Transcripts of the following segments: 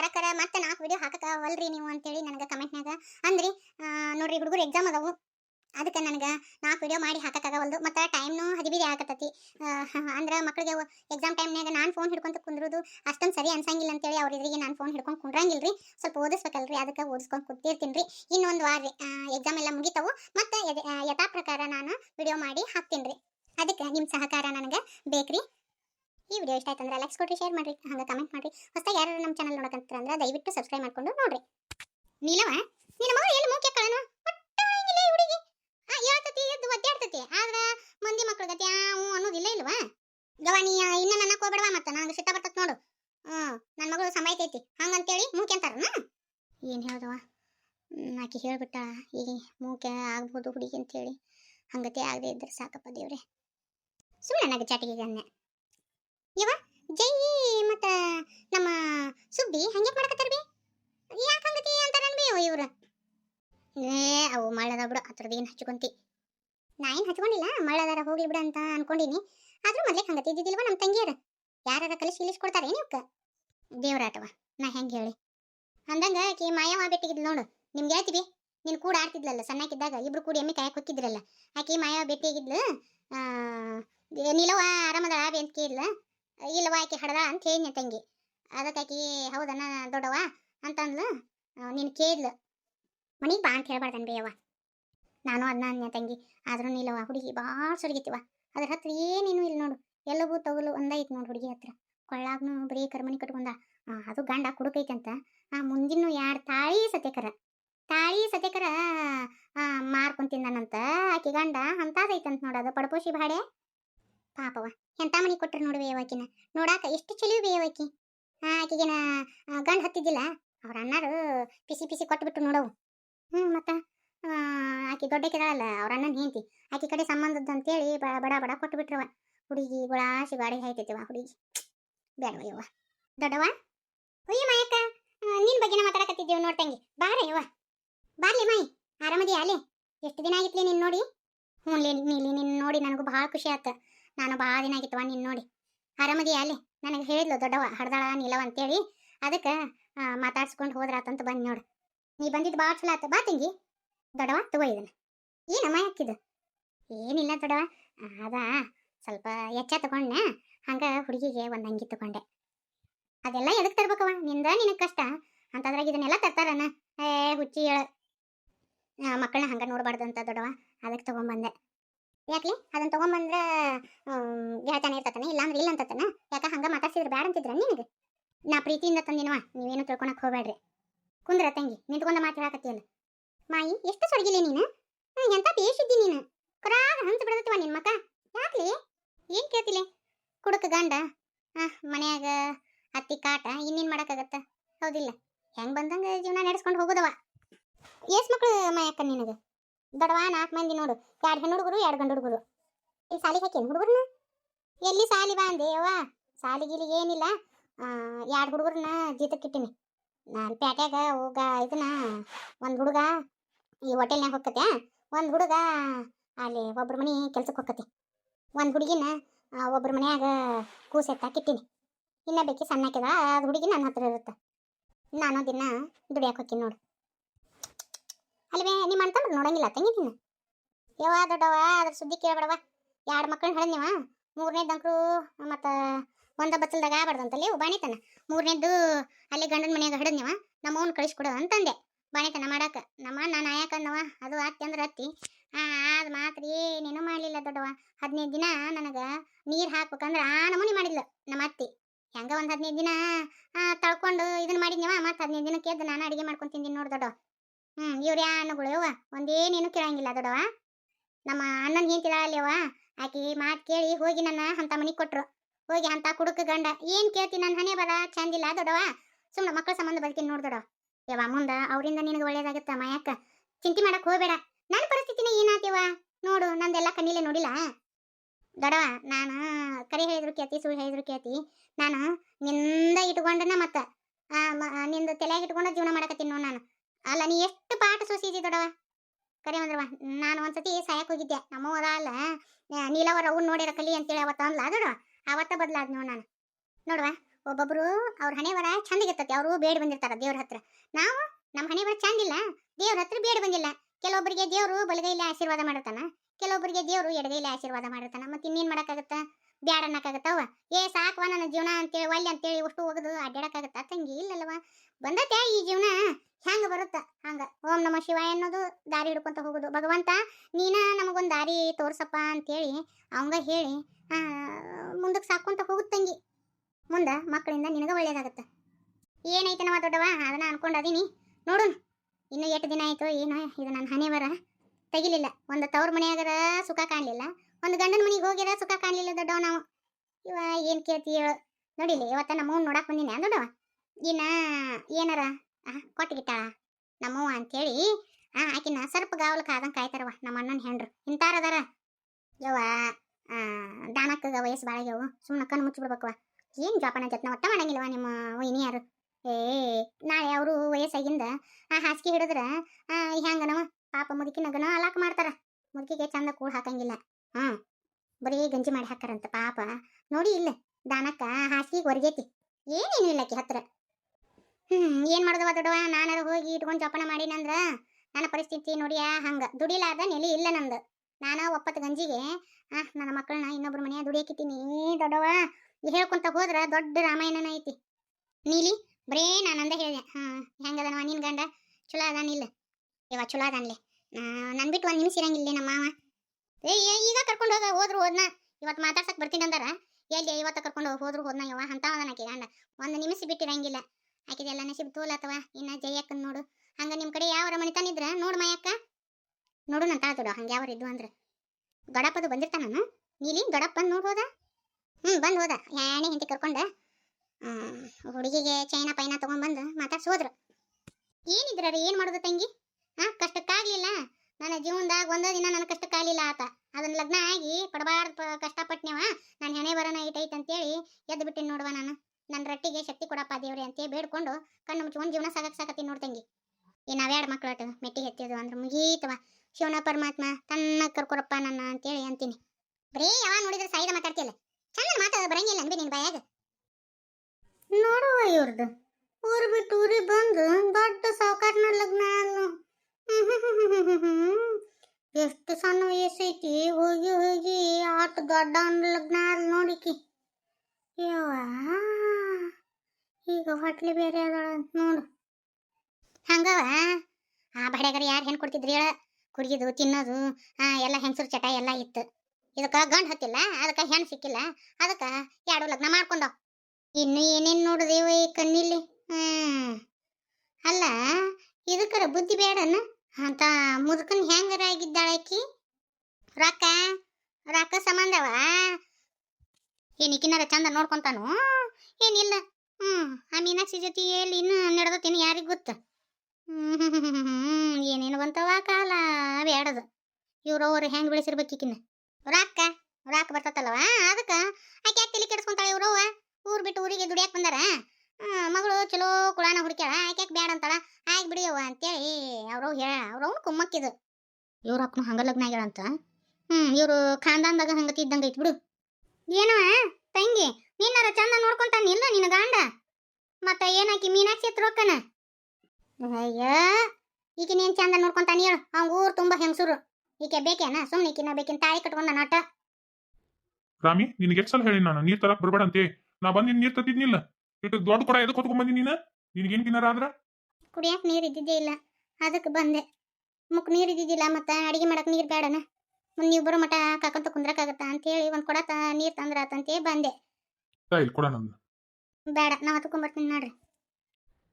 ವಾರಕ್ಕರ ಮತ್ತೆ ನಾಲ್ಕು ವಿಡಿಯೋ ಹಾಕಕ್ಕವಲ್ರಿ ನೀವು ಅಂತೇಳಿ ನನಗೆ ಕಮೆಂಟ್ನಾಗ ಅಂದ್ರಿ ನೋಡ್ರಿ ಹುಡುಗರು ಎಕ್ಸಾಮ್ ಅದಾವು. ಅದಕ್ಕೆ ನನಗೆ ನಾಲ್ಕು ವಿಡಿಯೋ ಮಾಡಿ ಹಾಕಕ್ಕಾಗವಲ್ದು ಮತ್ತು ಟೈಮ್ನು ಹದಿಬಿರಿ ಆಗತ್ತತಿ ಅಂದ್ರೆ ಮಕ್ಕಳಿಗೆ ಎಕ್ಸಾಮ್ ಟೈಮ್ನಾಗ ನಾನು ಫೋನ್ ಹಿಡ್ಕೊಂತ ಕುಂದ್ರದು ಅಷ್ಟೊಂದು ಸರಿ ಅನ್ಸಂಗಿಲ್ಲ ಅಂತೇಳಿ ಅವ್ರ ಎದುರಿಗೆ ನಾನು ಫೋನ್ ಹಿಡ್ಕೊಂಡು ಕುಂಡ್ರಂಗಿಲ್ರಿ. ಸ್ವಲ್ಪ ಓದಿಸ್ಬೇಕಲ್ರಿ, ಅದಕ್ಕೆ ಓದಿಸ್ಕೊಂಡು ಕೂತಿರ್ತೀನಿ ರೀ ಇನ್ನೊಂದು ವಾರ ಎಕ್ಸಾಮ್ ಎಲ್ಲ ಮುಗಿತಾವು. ಮತ್ತು ಯಥಾ ಪ್ರಕಾರ ನಾನು ವಿಡಿಯೋ ಮಾಡಿ ಹಾಕ್ತೀನಿ ರೀ ಅದಕ್ಕೆ ನಿಮ್ಮ ಸಹಕಾರ ನನಗೆ ಬೇಕ್ರಿ. ಈ ವಿಡಿಯೋ ಇಷ್ಟ ಆಯ್ತಂದ್ರೆ ಲೈಕ್ಸ್ ಕೊಡ್ರಿ ಶೇರ್ ಮಾಡಿ ಹಂಗೆ ಕಮೆಂಟ್ ಮಾಡಿ ಹೊಸದಾಗಿ ಯಾರು ನಮ್ಮ ಚಾನಲ್ ಅಂದ್ರೆ ದಯವಿಟ್ಟು ಸಬ್ಸ್ಕ್ರೈಬ್ ಮಾಡ್ಕೊಂಡು ನೋಡ್ರಿ. ನೀಲವ, ನಿನ್ನ ಮಗಳು ಎಲ್ಲಿ ಮೂಕೆ ಕಳನ ಒಟ್ಟಾಗಿಲ್ಲ ಹುಡುಗಿ. ಆ, ಹೇಳ್ತತಿ, ಎದ್ದು ಒದ್ದಾಡ್ತತಿ. ಆದ್ರೆ ಮಂದಿ ಮಕ್ಕಳ ಗತಿ ಹ್ಞೂ ಅನ್ನೋದಿಲ್ಲ ಇಲ್ವಾ? ಗವ ಇನ್ನ ನನ್ನ ಹೋಗ್ಬೇಡವ ಮತ್ತೆ? ನಂಗೆ ಸಿಟ್ಟ ಬರ್ತತ್ ನೋಡು. ಹ್ಞೂ ನನ್ನ ಮಗಳು ಸಂಬಾಯ್ತೈತಿ ಹಂಗಂತೇಳಿ ಮೂಕೆ ಅಂತಾರನ ಏನು ಹೇಳ್ದವ ಆಕೆ ಹೇಳ್ಬಿಟ್ಟ ಈ ಮೂಕೆ ಆಗ್ಬೋದು ಹುಡುಗಿ ಅಂತೇಳಿ ಹಂಗತೆ ಆಗದೆ ಇದ್ರೆ ಸಾಕಪ್ಪ ದೇವ್ರೆ. ಸುಮ್ಮನೆ ನನಗೆ ಚಾಟಿಗೆ ಅನ್ನೆ ಇವ? ಜೈ ಮತ್ತ ನಮ್ಮ ಸುಬ್ಬಿ ಹಂಗೆ ಮಾಡಕತ್ತಾರ ಬಿ? ಯಾಕೆ ಹಂಗತಿ ಅಂತಾರ ಬಿ ಇವ್ರು. ಏ ಅವು ಮಳ್ಳದ ಬಿಡು ಅದ್ರದ್ದು ಏನು ಹಚ್ಕೊಂತಿ? ನಾ ಏನು ಹಚ್ಕೊಂಡಿಲ್ಲ ಮಳ್ಳದಾರ ಹೋಗ್ಲಿ ಬಿಡು ಅಂತ ಅನ್ಕೊಂಡಿನಿ. ಆದ್ರೂ ಮೊದ್ಲೇ ಹಂಗತಿ ಇದ್ದಿದ್ದಿಲ್ವ ನಮ್ಮ ತಂಗಿಯರ? ಯಾರ ಕಲಿಸಿ ಇಲಿಸ್ ಕೊಡ್ತಾರೆ ನೀವಕ್ಕ ದೇವ್ರಾಟವ ನಾ ಹೆಂಗೆ ಹೇಳಿ? ಅಂದಂಗ ಆಕಿ ಮಾಯವ ಬೆಟ್ಟಿಗಿದ್ಲು ನೋಡು. ನಿಮ್ಗೆ ಹೇಳ್ತೀವಿ ನೀನು ಕೂಡ ಆಡ್ತಿದ್ಲಲ್ಲ ಸಣ್ಣಕ್ಕಿದ್ದಾಗ ಇಬ್ರು ಕೂಡಿ ಎಮ್ಮೆ ಕಾಯಕ್ಕೆ ಹೊಕ್ಕಿದ್ರಲ್ಲ. ಆಕಿ ಮಾಯವ ಭೇಟಿಯಾಗಿದ್ಲು ಆ, ಆರಾಮದ ಆರಾಮದಳ ಬಿ ಅಂತ ಕೇಳಿದ್ಲ. ಇಲ್ಲವ ಆಕೆ ಹಡದ ಅಂತ ಹೇಳಿದ್ನೆ ತಂಗಿ. ಅದಕ್ಕೆ ಆಕಿ ಹೌದನ ದೊಡ್ಡವ ಅಂತಂದ್ಲು ನೀನು ಕೇಳಿದ್ಲು. ಮನಿಗೆ ಬಾ ಅಂತ ಹೇಳ್ಬಾರ್ದನ್ ಬೇಯವ್ವ ನಾನು ಅದನ್ನ ತಂಗಿ. ಆದ್ರೂ ಇಲ್ಲವ ಹುಡುಗಿ ಭಾಳ ಸೊರಗಿತಿವ ಅದ್ರ ಹತ್ರ ಏನೇನು ಇಲ್ಲ ನೋಡು. ಎಲ್ಲವೂ ತಗಲು ಒಂದೈತಿ ನೋಡು ಹುಡುಗಿ ಹತ್ರ. ಕೊಳ್ಳಾಗ್ನು ಬರೀ ಕರ್ಮನಿ ಕಟ್ಕೊಂಡ. ಅದು ಗಂಡ ಕುಡುಕೈತಂತ. ಆ ಮುಂದಿನ ಯಾರು ತಾಳಿ ಸತ್ಯಕರ? ತಾಳಿ ಸತ್ಯಕರ ಗಂಡ ಆಕಿ ಗಂಡ ಅಂತದೈತಂತ ನೋಡೋದು ಪಡಪೋಶಿ ಬಾಡೆ. ಪಾಪವ. ಎಂತ ಮನಿ ಕೊಟ್ರು ನೋಡುವೆ ಯಾವಾಕಿನ ನೋಡಾಕ ಎಷ್ಟು ಚಲಿವು ಬೇಯವಾಕಿ ಆ ಗಂಡು ಹತ್ತಿದ್ದಿಲ್ಲ? ಅವ್ರ ಅಣ್ಣಾರು ಪಿಸಿ ಪಿಸಿ ಕೊಟ್ಬಿಟ್ಟು ನೋಡವು. ಹ್ಞೂ ಮತ್ತ? ಆಕಿ ದೊಡ್ಡಕಿದಾಳಲ್ಲ ಅವ್ರ ಅಣ್ಣನ ಹೆಂಡತಿ. ಆಕಿ ಕಡೆ ಸಂಬಂಧದ ಅಂತೇಳಿ ಬಡ ಬಡ ಕೊಟ್ಬಿಟ್ರವ. ಹುಡುಗಿ ಗುಳಾಸಿ ಗಾಡಿ ಹಾಯ್ತೈತಿವ ಹುಡುಗಿ. ಬೇಡವ ಯವ್ವ. ದೊಡ್ಡವ ಹುಯ್ಯ ಮಾಯಕ್ಕ. ನಿನ್ನ ನಿನ್ ಬಗ್ಗೆನ ಮಾತಾಡಕತ್ತಿದ್ದೀವಿ ನೋಡ್ತಂಗಿ ಬಾರ ಯವ್ವ. ಬಾರ್ಲಿ ಮಾಯಿ. ಆರಾಮದಿ ಅಲೆ ಎಷ್ಟು ದಿನ ಆಗಿತ್ಲಿ ನಿನ್ನ ನೋಡಿ? ಹ್ಞೂ ನೀಲಿ ನಿನ್ನ ನೋಡಿ ನನಗೂ ಭಾಳ ಖುಷಿ ಆತ. ನಾನು ಭಾಳ ದಿನ ಆಗಿತ್ತವ ನೀನು ನೋಡಿ. ಆರಾಮದಿ ಅಲ್ಲಿ. ನನಗೆ ಹೇಳಿದ್ಲು ದೊಡ್ಡವ ಹಡ್ದಾಳ ನೀಲವ ಅಂತೇಳಿ. ಅದಕ್ಕೆ ಮಾತಾಡ್ಸ್ಕೊಂಡು ಹೋದ್ರಾತಂತ ಬಂದು ನೋಡು. ನೀ ಬಂದಿದ್ದು ಭಾಳ ಚಲೋ ಆತ. ಬಾ ತಂಗಿ. ದೊಡ್ಡವ ತಗೋ ಇದನ್ನ. ಏನಮ್ಮ ಹಾಕಿದ್ದು? ಏನಿಲ್ಲ ದೊಡ್ಡವ ಅದ, ಸ್ವಲ್ಪ ಎಚ್ಚ ತಗೊಂಡೆ ಹಂಗೆ ಹುಡುಗಿಗೆ ಒಂದು ಅಂಗಿ ತಗೊಂಡೆ. ಅದೆಲ್ಲ ಎದಕ್ಕೆ ತರ್ಬೇಕವ ನಿಂದ ನಿನಗೆ ಕಷ್ಟ. ಅಂತದ್ರಾಗ ಇದನ್ನೆಲ್ಲ ತರ್ತಾರನ ಏ, ಹುಚ್ಚಿ ಹೇಳ. ಮಕ್ಕಳನ್ನ ಹಂಗೆ ನೋಡಬಾರ್ದು ಅಂತ ದೊಡ್ಡವ ಅದಕ್ಕೆ ತಗೊಂಬಂದೆ. ಯಾಕ್ಲಿ? ಅದನ್ನ ತಗೊಂಬಂದ್ರ ಗೆಳತನ ಇರ್ತತನ, ಇಲ್ಲಾಂದ್ರೆ ಇಲ್ಲ ಅಂತತನ. ಯಾಕ ಹಂಗ ಮಾತಾಡ್ಸಿದ್ರೆ ಬ್ಯಾಡ ಅಂತಿದ್ರ ನಿನಗೆ? ನಾ ಪ್ರೀತಿಯಿಂದ ತಂದಿನವಾ, ನೀವೇನು ತಿಳ್ಕೊಳಕ್ ಹೋಗ್ಬೇಡ್ರಿ. ಕುಂದ್ರ ತಂಗಿ, ನಿಂತ್ಕೊಂಡ ಮಾತು ಹೇಳಕತ್ತಿಯಲ್ಲ. ಮಾಯಿ, ಎಷ್ಟು ಸೊರಗಿಲಿ ನೀನು? ಎಂತ ಬೇಷಿದ್ದಿ ನೀನು? ಕರಾಗ ಹಂಚ ಬಿಡದತ್ತವ ನಿನ್ ಮಕ. ಯಾಕ್ಲಿ? ಏನ್ ಕೇಳ್ತಿಲೆ? ಕುಡುಕ ಗಂಡ? ಮನ್ಯಾಗ ಅತ್ತಿ ಕಾಟ, ಇನ್ನೇನ್ ಮಾಡಕ್ಕಾಗತ್ತ? ಹೌದಿಲ್ಲ. ಹೆಂಗ್ ಬಂದಂಗ ಜೀವನ ನಡೆಸ್ಕೊಂಡು ಹೋಗೋದವ? ಎಸ್ ಮಕ್ಳು ಮಾಯಕ್ಕ ನಿನಗ? ದೊಡವ ನಾಲ್ಕು ಮಂದಿ ನೋಡು. ಎರಡು ಹೆಣ್ಣು ಹುಡುಗರು, ಎರಡು ಗಂಡು ಹುಡುಗರು. ಇಲ್ಲಿ ಸಾಲಿಗೆ ಹಾಕೇನು ಹುಡುಗರನ್ನ? ಎಲ್ಲಿ ಸಾಲಿ ಬಾ ಅಂದೆ ಯವ್ವ ಸಾಲಿಗಿಲಿ ಏನಿಲ್ಲ. ಎರಡು ಹುಡುಗರನ್ನ ಜೀತಕ್ಕಿಟ್ಟಿನಿ ನಾನು ಪ್ಯಾಟ್ಯಾಗ ಹೋಗ, ಇದನ್ನ ಒಂದು ಹುಡುಗ ಈ ಹೋಟೆಲ್ನಾಗ ಹೋಗ್ತತೆ ಒಂದು ಹುಡುಗ ಅಲ್ಲಿ ಒಬ್ರ ಮನೆ ಕೆಲ್ಸಕ್ಕೆ ಹೋಗ್ತತಿ ಒಂದು ಹುಡುಗಿನ ಒಬ್ರ ಮನ್ಯಾಗ ಕೂಸೆತ್ತಾಕಿಟ್ಟಿನಿ ಇನ್ನ ಬೇಕಿ ಸಣ್ಣ ಹಾಕಿದ ಅದು ಹುಡುಗಿ ನನ್ನ ಹತ್ರ ಇರುತ್ತೆ. ನಾನು ದಿನ ದುಡಿಯಾಕೆ ಹೋಗ್ತೀನಿ ನೋಡು. ಅಲ್ವೇ ನಿಮ್ಮ ಅಂತಂದ್ರೆ ನೋಡಂಗಿಲ್ಲ ತಂಗಿ ನೀನು. ಯವ್ವ ದೊಡ್ಡವ ಅದ್ರ ಸುದ್ದಿ ಕೇಳಬೇಡವ ಎರಡು ಮಕ್ಕಳನ್ನ ಹೇಳಿದ್ನಿವ ಮೂರನೇದಂಕ್ರು ಮತ್ತು ಒಂದ ಬಚ್ಚಲ್ದಾಗ ಆಗ್ಬಾರ್ದಂತಲ್ಲಿ ಬಾಣಿತನ. ಮೂರನೇದ್ದು ಅಲ್ಲಿ ಗಂಡನ ಮನ್ಯಾಗ ಹಿಡಿದ್ನಿವ ನಮ್ಮ ಅವ್ನ ಕಳಿಸ್ಕೊಡು ಅಂತಂದೆ. ಬಾಣಿತನ ಮಾಡಾಕ. ನಮ್ಮ ನಾನು ಆಯಾಕಂದವ ಅದು ಅತ್ತಿ ಅಂದ್ರೆ ಅತ್ತಿ. ಅದು ಮಾತ್ರ ಏನೇನು ಮಾಡಲಿಲ್ಲ ದೊಡ್ಡವ ಹದಿನೈದು ದಿನ ನನಗೆ ನೀರು ಹಾಕ್ಬೇಕಂದ್ರೆ ಆ ನಮೂನಿ ಮಾಡಿದ್ಲು ನಮ್ಮ ಅತ್ತಿ. ಹೆಂಗ ಒಂದು ಹದಿನೈದು ದಿನ ತಳ್ಕೊಂಡು ಇದನ್ನ ಮಾಡಿದ್ನಿವ ಮತ್ತೆ ಹದಿನೈದು ದಿನಕ್ಕೆ ಎದ್ದು ನಾನು ಅಡಿಗೆ ಮಾಡ್ಕೊಂಡು ತಿಂದಿನಿ ನೋಡಿ ದೊಡ್ಡವ ಹ್ಞೂ ಇವ್ರು ಹಣ್ಣುಗಳು ಯವ್ವ ಒಂದೇನೇನು ಕೇಳಂಗಿಲ್ಲ ದೊಡವ ನಮ್ಮ ಅಣ್ಣನ ಹೆಂತಿದಾಳಲ್ಲವ ಆಕಿ ಮಾತು ಕೇಳಿ ಹೋಗಿ ನನ್ನ ಅಂತ ಮನೆಗೆ ಕೊಟ್ರು. ಹೋಗಿ ಅಂತ ಕುಡುಕ ಗಂಡ, ಏನ್ ಕೇಳ್ತೀನಿ ನನ್ನ ಹಣೆ ಬರ ಚಂದಿಲ್ಲ ದೊಡವ ಸುಮ್ಮನೆ ಮಕ್ಕಳ ಸಂಬಂಧ ಬದುಕಿ ನೋಡ್ ದೊಡವ ಯವ್ವ, ಮುಂದ ಅವರಿಂದ ನಿನಗೆ ಒಳ್ಳೇದಾಗತ್ತ ಮಾಯಕ್ಕ. ಚಿಂತೆ ಮಾಡಕ್ ಹೋಗ್ಬೇಡ. ನನ್ನ ಪರಿಸ್ಥಿತಿನ ಏನಾತಿವ ನೋಡು, ನಂದೆಲ್ಲ ಕಣ್ಣಿಲ್ಲೇ ನೋಡಿಲ್ಲ. ದೊಡವ ನಾನು ಕರೆ ಹೇಳಿದ್ರು ಕೇತಿ ಸುಳ್ಳು ಹೇಳಿದ್ರು ಕೇತಿ ನಾನು ನಿಂದ ಇಟ್ಕೊಂಡನ ಮತ್ತ ನಿಂದು ತಲೆಯಾಗ ಇಟ್ಕೊಂಡ ಜೀವನ ಮಾಡಕತ್ತೀನಿ ನೋಡ್ ನಾನು. ಅಲ್ಲ, ನೀ ಎಷ್ಟು ಪಾಠ ಸೋಸಿದಿ ದೊಡವ ಕರೆ ಅಂದ್ರವ ನಾನು ಒಂದ್ಸತಿ ಸಾಯಕ್ ಹೋಗಿದ್ದೆ. ನಮ್ಮ ಅದ ಅಲ್ಲ ನೀಲವರ ಅವ್ನು ನೋಡಿರ ಕಲಿ ಅಂತೇಳಿ ಅವತ್ತ ಅಂದ್ಲ. ದೊಡವ ಅವತ್ತ ಬದ್ಲಾದ್ ನೋಡ್ ನಾನು. ನೋಡುವ. ಒಬ್ಬೊಬ್ರು ಅವ್ರ ಹಣೆ ಬರ ಚಂದಿಗಿರ್ತತಿ ಅವರು ಬೇಡ ಬಂದಿರ್ತಾರ ದೇವ್ರ ಹತ್ರ. ನಾವು ನಮ್ಮ ಹಣೆ ಬರ ಚಂದಿಲ್ಲ ದೇವ್ರ ಹತ್ರ ಬೇಡ ಬಂದಿಲ್ಲ. ಕೆಲವೊಬ್ಬರಿಗೆ ದೇವ್ರು ಬಲಗೈಲಿ ಆಶೀರ್ವಾದ ಮಾಡಿರ್ತಾನ ಕೆಲವೊಬ್ಬರಿಗೆ ದೇವ್ರು ಎಡಗೈಲಿ ಆಶೀರ್ವಾದ ಮಾಡಿರ್ತಾನ ಮತ್ತೆ ಇನ್ನೇನ್ ಮಾಡಕ್ಕಾಗತ್ತ? ಬ್ಯಾಡ ಏ ಸಾಕವ ನನ್ನ ಜೀವನ ಅಂತೇಳಿ, ಒಲ್ಲೆ ಅಂತೇಳಿ ಅಷ್ಟು ಹೋಗದು ಅಡ್ಡಾಡಕ್ಕಾಗತ್ತ ತಂಗಿ ಇಲ್ಲಲ್ವ ಬಂದತ್ತೆ ಈ ಜೀವನ? ಹೆಂಗೆ ಬರುತ್ತ? ಹಂಗ. ಓಂ ನಮ ಶಿವಾಯ ಅನ್ನೋದು ದಾರಿ ಹಿಡ್ಕೊಂತ ಹೋಗುದು. ಭಗವಂತ, ನೀನ ನಮಗೊಂದು ದಾರಿ ತೋರ್ಸಪ್ಪ ಅಂತೇಳಿ ಅವಂಗ ಹೇಳಿ ಮುಂದಕ್ಕೆ ಸಾಕೊಂತ ಹೋಗುತ್ತಂಗಿ ಮುಂದ ಮಕ್ಕಳಿಂದ ನಿನಗ ಒಳ್ಳೇದಾಗತ್ತ. ಏನೈತೆ ನಮ್ಮ ದೊಡ್ಡವ ಅದನ್ನ ಅನ್ಕೊಂಡದೀನಿ ನೋಡು ಇನ್ನು ಎಷ್ಟು ದಿನ ಆಯ್ತು, ಏನು ಇದು ನನ್ನ ಹಣೆ ಬರ ತೆಗಿಲಿಲ್ಲ. ಒಂದು ತವ್ರ ಮನೆಯಾಗರ ಸುಖ ಕಾಣಲಿಲ್ಲ. ಒಂದು ಗಂಡನ ಮನೆಗೆ ಹೋಗ್ಯಾರ ಸುಖ ಕಾಣಲಿಲ್ಲ ದೊಡ್ಡವ ನಾವು ಇವ ಏನು ಕೇಳ್ತಿ ಹೇಳು. ನೋಡಿಲಿ ಇವತ್ತ ನಮ್ಮವ್ನ ನೋಡಕ್ ಬಂದಿನಿ ದೊಡ್ಡವ? ಇನ್ನ ಏನಾರ ಕೊಟ್ಟಿಗಿಟ್ಟಾಳ? ನಮ್ಮವ್ವ ಅಂತೇಳಿ ಆ ಆಕಿನ ಸ್ವಲ್ಪ ಗಾವಲಕ್ಕೆ ಆದಂಗೆ ಕಾಯ್ತಾರವ ನಮ್ಮ ಅಣ್ಣನ ಹೆಂಡ್ರು. ಇಂತಾರದಾರ ಯವ್ವ ಆ, ದಾನಕ್ಕಗ ವಯಸ್ಸು ಬಾಳಗ್ಯವು ಸುಮ್ಮನೆ ಕಣ್ಣು ಮುಚ್ಚಿಬಿಡ್ಬೇಕವ ಏನು ಜೋಪಾನ ಜತ್ನ ಒಟ್ಟ ಮಾಡಂಗಿಲ್ವ ನಿಮ್ಮ ವೈನಿ ಯಾರು ಏ ನಾಳೆ ಅವರು ವಯಸ್ಸಾಗಿಂದ ಆ ಹಾಸಿಗೆ ಹಿಡಿದ್ರ ಆ, ಹೆಂಗನವ ಪಾಪ ಮುದುಕಿನಗನ ಅಲಾಕ್ ಮಾಡ್ತಾರ. ಮುದುಕಿಗೆ ಚಂದ ಕೂಳ್ ಹಾಕಂಗಿಲ್ಲ. ಹ್ಮ್ ಬರೀ ಗಂಜಿ ಮಾಡಿ ಹಾಕಾರಂತ ಪಾಪ. ನೋಡಿ ಇಲ್ಲ, ದಾನಕ್ಕ ಹಾಸಿಗೆ ಹೊರಗೈತಿ ಏನೇನು ಇಲ್ಲ ಹತ್ರ. ಹ್ಮ್, ಏನ್ ಮಾಡೋದವ ದೊಡ್ಡವ? ನಾನಾರ ಹೋಗಿ ಇಟ್ಕೊಂಡ್ ಜೋಪಾನ ಮಾಡಿನಂದ್ರ ನನ್ನ ಪರಿಸ್ಥಿತಿ ನೋಡಿಯಾ ಹಂಗ. ದುಡಿಲಾರ್ದ ನೆಲೆ ಇಲ್ಲ ನಂದು. ನಾನು ಒಪ್ಪತ್ತು ಗಂಜಿಗೆ, ಆ, ನನ್ನ ಮಕ್ಕಳನ್ನ ಇನ್ನೊಬ್ರ ಮನೆಯ ದುಡಿಯಕಿತ್ತೀನಿ. ದೊಡ್ಡವ ಹೇಳ್ಕೊಂತ ಹೋದ್ರ ದೊಡ್ಡ ರಾಮಾಯಣನ ಐತಿ. ನೀಲಿ, ಬರೇ, ನಾನಂದ ಹೇಳಿದೆ. ಹಾ ಹೆಂಗದನವ ನಿನ್ ಗಂಡ? ಚಲೋ ಅದಾನಿಲ್ಲ ಇವ ಚಲೋ ಅದಾನ್ಲೆ. ನನ್ ಬಿಟ್ಟು ಒಂದ್ ನಿಮಿಷ ಇರಂಗಿಲ್ಲ ನಮ್ಮ ಮಾವ. ಏ ಈಗ ಕರ್ಕೊಂಡು ಹೋಗ ಹೋದ್ರು, ಹೋದ್ನ? ಇವತ್ತು ಮಾತಾಡ್ಸಕ್ ಬರ್ತೀನಿ ಅಂದಾರ? ಎಲ್ಲಿ, ಇವತ್ತು ಕರ್ಕೊಂಡು ಹೋಗಿ ಹೋದ್ರು, ಹೋದ್ನ ಯಾವ ಅಂತ ಆಕಿ ಗಂಡ ಒಂದು ನಿಮಿಷ ಬಿಟ್ಟಿರಂಗಿಲ್ಲ. ಆಕಿದೆಲ್ಲ ನಸೀಬ್ ತೋಲ್ ಅಥವಾ ಇನ್ನ ಜಯಕ್ಕನ್ ನೋಡು. ಹಂಗ ನಿಮ್ ಕಡೆ ಯಾವ ಮನಿತಾನ ಇದ್ರ? ನೋಡು ಮಾಯಕ್ಕ. ನೋಡು ನಂತ ತಾಳ್ತುಡು ಹಂಗ ಯಾವ್ರ ಇದ್ವು ಅಂದ್ರ ಗಡಪದು ಬಂದಿರ್ತಾನ ನೀಲಿ ಗಡಪ್ ಬಂದ್ ನೋಡ್ಬೋದ ಹ್ಮ್, ಬಂದ್ ಹೋದ. ಯಾಣೆ ಹಿಂತಿ ಕರ್ಕೊಂಡ? ಹುಡುಗಿಗೆ ಚೈನಾ, ಪೈನ ತಗೊಂಡ್ಬಂದು ಮಾತಾಡ್ಸಿ ಹೋದ್ರು ಏನಿದ್ರ ಏನ್ ಮಾಡೋದು ತಂಗಿ? ಹಾ, ಕಷ್ಟಕ್ಕಾಗ್ಲಿಲ್ಲ. ನನ್ನ ಜೀವನದಾಗ ಒಂದ ದಿನ ನನ್ನ ಕಾಲಿಲ್ಲ ಆತ. ಅದನ್ನ ಲಗ್ನ ಆಗಿ ಪಡಬಾರ್ದು ಕಷ್ಟಪಟ್ನೇವ. ನಾನು ಹೆಣೆ ಬರನ ಐತೈತೆ ಅಂತೇಳಿ ಎದ್ದು ಬಿಟ್ಟಿನಿ ನೋಡುವ ನಾನು. ನನ್ನ ರಟ್ಟಿಗೆ ಶಕ್ತಿ ಕೊಡಪ್ಪ ದೇವ್ರಿ ಅಂತೇಳಿ ಬೇಡ್ಕೊಂಡು ಕಣ್ಣು ಮುಚ್ಕೊಂಡು ಜೀವನ ಸಾಗಕ್ಕೆ ಸಾಕತ್ತೀನಿ ನೋಡ್ತಂಗಿ ಈ ನಾವ್ಯಾಡ ಮಕ್ಕಳು ಮೆಟ್ಟಿ ಹೆತ್ತಿದ್ವು ಅಂದ್ರೆ ಮುಗೀತವ. ಶಿವನ ಪರಮಾತ್ಮ ತನ್ನ ಕರ್ಕೊರಪ್ಪ ನನ್ನ ಅಂತೇಳಿ ಅಂತೀನಿ. ಬರೀ ಯಾವ ನೋಡಿದ್ರೆ ಸಾಯಿದ ಮಾತಾಡ್ತಿಲ್ಲ ಚಂದ ಮಾತಾಡ, ಬರಂಗಿಲ್ಲ ಅನ್ಬಿ ನಿನ್ ಬಾಯಾಗ. ನೋಡುವ ಇವ್ರದ್ದು ಊರು ಬಿಟ್ಟು ಊರಿಗೆ ಬಂದು ದೊಡ್ಡ ಸಾವುಕಾರನ ಲಗ್ನ ಎಷ್ಟು ಸಣ್ಣ ವಯಸ್ಸೈತಿ ಹೋಗಿ ಹೋಗಿ ಆತ ದೊಡ್ಡ ಲಗ್ನ ನೋಡಿಕಿ. ಯವ್ವ, ಈಗ ಹೊಟ್ಲಿ ಬೇರೆ ಅದಾಳ ಅಂತ ನೋಡು. ಹಂಗವ ಆ ಬಡ್ಯಾಗರ ಯಾರು ಹೆಣ್ಣು ಕೊಡ್ತಿದ್ರಿ ಹೇಳ? ಕುಡಿಯೋದು ತಿನ್ನೋದು ಎಲ್ಲ ಹೆಂಗಸರು ಚಟ ಎಲ್ಲ ಇತ್ತು. ಇದಕ್ಕೆ ಗಂಡು ಹತ್ತಿಲ್ಲ, ಅದಕ್ಕೆ ಹೆಣ್ಣು ಸಿಕ್ಕಿಲ್ಲ, ಅದಕ್ಕೆ ಎರಡು ಲಗ್ನ ಮಾಡ್ಕೊಂಡ ಇನ್ನು ಏನೇನು ನೋಡಿದೇವ ಈ ಕಣ್ಣಿಲ್ಲಿ? ಅಲ್ಲ, ಇದಕ್ಕರ ಬುದ್ಧಿ ಬೇಡನ? ಅಂತ ಮುದುಕನ್ ಹೆಂಗರ ಆಗಿದ್ದಾಳಕಿ ರೊಕ್ಕ ರೊಕ್ಕ ಸಂಬಂಧವ? ಏನಿಕಿನಾರ ಚಂದ ನೋಡ್ಕೊಂತಾನು? ಏನಿಲ್ಲ ಹ್ಮ್, ಆ ಮೀನಾಕ್ಷಿ ಜೊತೆ ಎಲ್ಲಿ ಇನ್ನು ನಡೆದತ್ತೇನು ಯಾರಿಗೆ ಗೊತ್ತ? ಏನೇನು ಬಂತವ ಕಾಲ ಬೇಡದು ಇವ್ರವ್ರು ಹೆಂಗ್ ಬೆಳೆಸಿರ್ಬೇಕಿಕಿನ್ನ ರೊಕ್ಕ ರೊಕ್ಕ ಬರ್ತತಲ್ಲವ? ಅದಕ್ಕ. ಆಕೆ ಯಾಕೆ ತಲೆ ಕೆಡಿಸ್ಕೊಂತಾಳೆ ಇವ್ರವ್ವ ಊರ್ ಬಿಟ್ಟು ಊರಿಗೆ ದುಡಿಯಾಕ ಬಂದಾರ? ಮಗಳು ಚಲೋ ಕುಳಾನ ಹುಡುಕ್ಯಾಳ, ಆಕೆ ಬೇಡ ಅಂತಾಳ? ಅಂತೇಳಿ ಅವ್ರವ್ ಹೇಳ ಅವ್ರವ್ನು ಕುಮ್ಮಕ್ಕಿದು. ಇವ್ರ ಅಪ್ಪನು ಹಂಗ ಲಗ್ನ ಆಗ್ಯಾಳ ಅಂತ. ಹ್ಮ್, ಇವ್ರು ಖಾನ್ದಾನ್ದಾಗ ಹಂಗತಿ ಇದ್ದಂಗ ಐತಿ ಬಿಡು. ಏನೋ ತಂಗಿ, ನಿನ್ನರ ಚಂದ ನೋಡ್ಕೊಂತಾನ ಇಲ್ಲ ನಿನ್ನ ಗಾಂಡ. ಮತ್ತ ಏನಾಕಿ ಮೀನಾಕ್ಷಿ ಹತ್ರ ರೊಕ್ಕನ ಅಯ್ಯ, ಈಕೆ ನೀನ್ ಚಂದ ನೋಡ್ಕೊಂತಾನ ಹೇಳು ಅವ್ನ ಊರ್ ತುಂಬಾ ಹೆಂಗಸರು. ಈಕೆ ಬೇಕೇನ? ಸುಮ್ಮನೆ ಈಕಿನ ಬೇಕಿನ ತಾಳಿ ಕಟ್ಕೊಂಡ ನಾಟ. ರಾಮಿ, ನಿನಗೆ ಎಷ್ಟು ಸಲ ಹೇಳಿ ನಾನು? ನೀರ್ ತರಕ್ ಬರಬೇಡ ಅಂತೆ ನಾ ಬಂದು ನೀರ್ ತತ್ತಿದ್ನಿಲ್ಲ. ಇಟ್ಟು ದೊಡ್ಡ ಕೊಡ ಎದಕ್ಕೆ ಹೊತ್ಕೊಂಡ್ ಬಂದಿ ನೀನ? ನಿನಗೇನ್ ಕಿನ್ನಾರ ಆದ್ರ? ಕುಡಿಯಕ್ ನೀರು ಇದ್ದಿದ್ದೇ ಇಲ್ಲ. ಅದಕ್ಕೆ ಬಂದೆ. ಮುಕ್ ನೀರು ಇದ್ದಿದ್ದಿಲ್ಲ ಮತ್ತ ಅಡಿಗೆ ಮಾಡಕ್ ನೀರು ಬೇಡನ ಮುಂದೆ ನೀವು ಬರೋ ಮಠ ಕಾಕಂತ ಕುಂದ್ರಕ್ಕಾಗತ್ತ ಅಂತೇಳಿ ಒಂದ್ ಕೊಡ ತ- ನೀರ್ ತಂದ್ರಾತಂತೇಳಿ ಬಂದೆ. ಇಲ್ಲಿ ಕೊಡ ನಂದು. ಬೇಡ ನಾ ಹತ್ಕೊಂಬರ್ತೀನಿ ನೋಡ್ರಿ.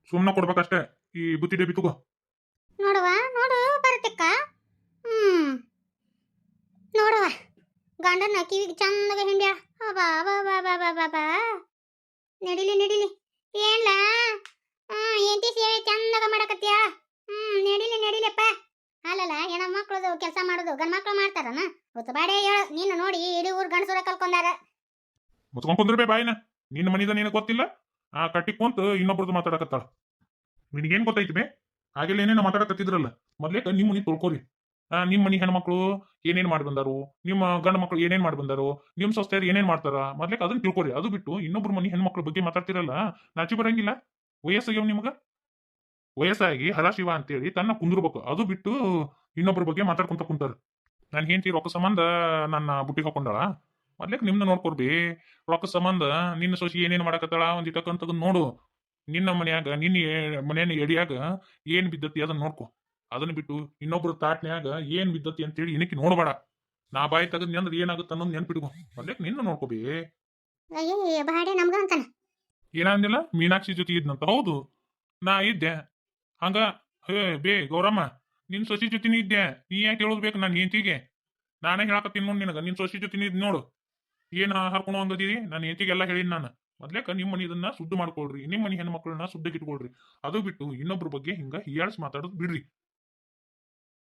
ಸುಮ್ಮನೆ ಕೊಡ್ಬೇಕಷ್ಟೇ. ಈ ಬುತ್ತಿ ಡಬ್ಬಿ ತಗೋ. ನೋಡುವ ನೋಡು ಬರತಕ್ಕ ಹ್ಮ್. ನೋಡುವ. ಗಂಡನ ಕಿವಿಗೆ ಚಂದಗ ಹಿಂಡ್ಯಾಳ. ಅಬಾ ಬಾ ಬಾ ಬಾ ಬಾ ಬಾ ಬಾ ನಡಿಲಿ ನಡಿಲಿ. ಏನ್ಲ? ಚಂದಗ ಹ್ಮ್ ನಡಿಲಿ ನಡಿಲಪ್ಪ. ಅಲ್ಲಲ್ಲ ಏನ ಮಕ್ಳದು ಕೆಲಸ ಮಾಡೋದು ಗಂಡ್ ಮಕ್ಕಳು ಮಾಡ್ತಾರನ? ಗೊತ್ತ ಬಾಡೆ ಹೇಳು ನೀನು ನೋಡಿ ಇಡೀ ಊರ್ ಗಂಡಸೂರ ಕಲ್ಕೊಂಡಾರ. ಮುಚ್ಕೊಂಡ್ ಕುಂದ್ರಬೇ ಬಾಯಿನ. ನಿನ್ನ ಮನಿದ ನಿನಗೆ ಗೊತ್ತಿಲ್ಲ? ಆ ಕಟ್ಟಿ ಕುಂತ ಇನ್ನೊಬ್ರದ್ದು ಮಾತಾಡಕತ್ತಾಳ. ನಿನಗೇನ್ ಗೊತ್ತೈತಿ ಬೇ? ಹಾಗೆಲ್ಲ ಏನೇನೋ ಮಾತಾಡಕತ್ತಿದ್ರಲ್ಲ. ಮೊದ್ಲೇಕ ನಿಮ್ಮ ಮನಿ ತೊಳ್ಕೊರಿ. ಆ, ನಿಮ್ಮ ಮನಿ ಹೆಣ್ಮಕ್ಳು ಏನೇನ್ ಮಾಡಿ ಬಂದಾರು? ನಿಮ್ಮ ಗಂಡ ಮಕ್ಳು ಏನೇನ್ ಮಾಡಿ ಬಂದಾರು? ನಿಮ್ ಸೊಸೆಯರು ಏನೇನ್ ಮಾಡ್ತಾರ? ಮೊದ್ಲೇಕ್ ಅದನ್ನ ತಿಳ್ಕೊರಿ. ಅದು ಬಿಟ್ಟು ಇನ್ನೊಬ್ರು ಮನಿ ಹೆಣ್ಮಕ್ಳ ಬಗ್ಗೆ ಮಾತಾಡ್ತಿರಲ್ಲ? ನಾಚಿ ಬರಂಗಿಲ್ಲ ವಯಸ್ಸಾಗ್ಯಾವ ನಿಮ್ಗ? ವಯಸ್ಸಾಗಿ ಹದಾಶಿವ ಅಂತೇಳಿ ತನ್ನ ಕುಂದಿರ್ಬೇಕು. ಅದು ಬಿಟ್ಟು ಇನ್ನೊಬ್ರ ಬಗ್ಗೆ ಮಾತಾಡ್ಕೊಂತ ಕುಂತಾರ. ನಾನು ಹೆಂಡತಿ ರೊಕ್ಕ ಸಂಬಂಧ ನನ್ನ ಬುಟ್ಟಿಗೆ ಹಾಕೊಂಡಾಳ. ಮೊದ್ಲೇಕ್ ನಿಮ್ನ ನೋಡ್ಕೊಡ್ಬಿ. ರೊಕ್ಕ ಸಂಬಂಧ ನಿನ್ನ ಸೊಸಿ ಏನೇನ್ ಮಾಡಕತ್ತಾಳ ಒಂದ್ ಇಟ್ಟಕ್ಕಂತ ತೆಗ್ದ್ ನೋಡು. ನಿನ್ನ ಮನ್ಯಾಗ ನಿನ್ನ ಮನೆಯನ್ನ ಮನೆಯ ಎಡಿಯಾಗ ಏನ್ ಬಿದ್ದತಿ ಅದನ್ನ ನೋಡ್ಕೊ. ಅದನ್ನ ಬಿಟ್ಟು ಇನ್ನೊಬ್ರ ತಾಟ್ನ್ಯಾಗ ಏನ್ ಬಿದ್ದತಿ ಅಂತೇಳಿ ಏನಕ್ಕೆ ನೋಡ್ಬೇಡ. ನಾ ಬಾಯಿ ತೆಗದ್ನಿ ಅಂದ್ರೆ ಏನಾಗುತ್ತೆ ಅನ್ನೋದು ನೆನ್ಪಿಟ್ಕೊ. ಮೊದ್ಲೇಕ್ ನಿನ್ನ ನೋಡ್ಕೊಬಿ. ಏನಂದಿಲ್ಲ ಮೀನಾಕ್ಷಿ ಜೊತೆ ಇದ್ನಂತ. ಹೌದು. ನಾ ಇದ್ದೆ. ಹಂಗ? ಹೇ, ಬೇ, ಗೌರಮ್ಮ, ನಿನ್ ಸೊಸಿ ಜೊತೆನೇ ಇದ್ದೆ. ನೀ ಯಾಕೆ ಹೇಳೋದ್ ಬೇಕು ನಾನು ಹೆಂಡತಿಗೆ? ನಾನೇ ಹೇಳಕತ್ತೀನಿ ನೋಡು ನಿನಗ. ನಿನ್ ಸೊಸಿ ಜೊತೆನೇ ಇದ್ ನೋಡು. ಏನು ಹರ್ಕೊಂಡು ಹಂಗದಿರಿ ನಾನು ಹೆಂಡತಿಗೆಲ್ಲ ಹೇಳಿನ್ ನಾನು. ಮೊದ್ಲೇಕ ನಿಮ್ಮ ಮನಿ ಇದನ್ನ ಸುದ್ದು ಮಾಡ್ಕೊಳ್ರಿ. ನಿಮ್ಮ ಮನೆ ಹೆಣ್ಮಕ್ಳನ್ನ ಶುದ್ಧಕ್ಕೆ ಇಟ್ಕೊಳ್ರಿ. ಅದು ಬಿಟ್ಟು ಇನ್ನೊಬ್ರ ಬಗ್ಗೆ ಹಿಂಗ ಹೀಯಾಳ್ಸ್ ಮಾತಾಡೋದು ಬಿಡ್ರಿ.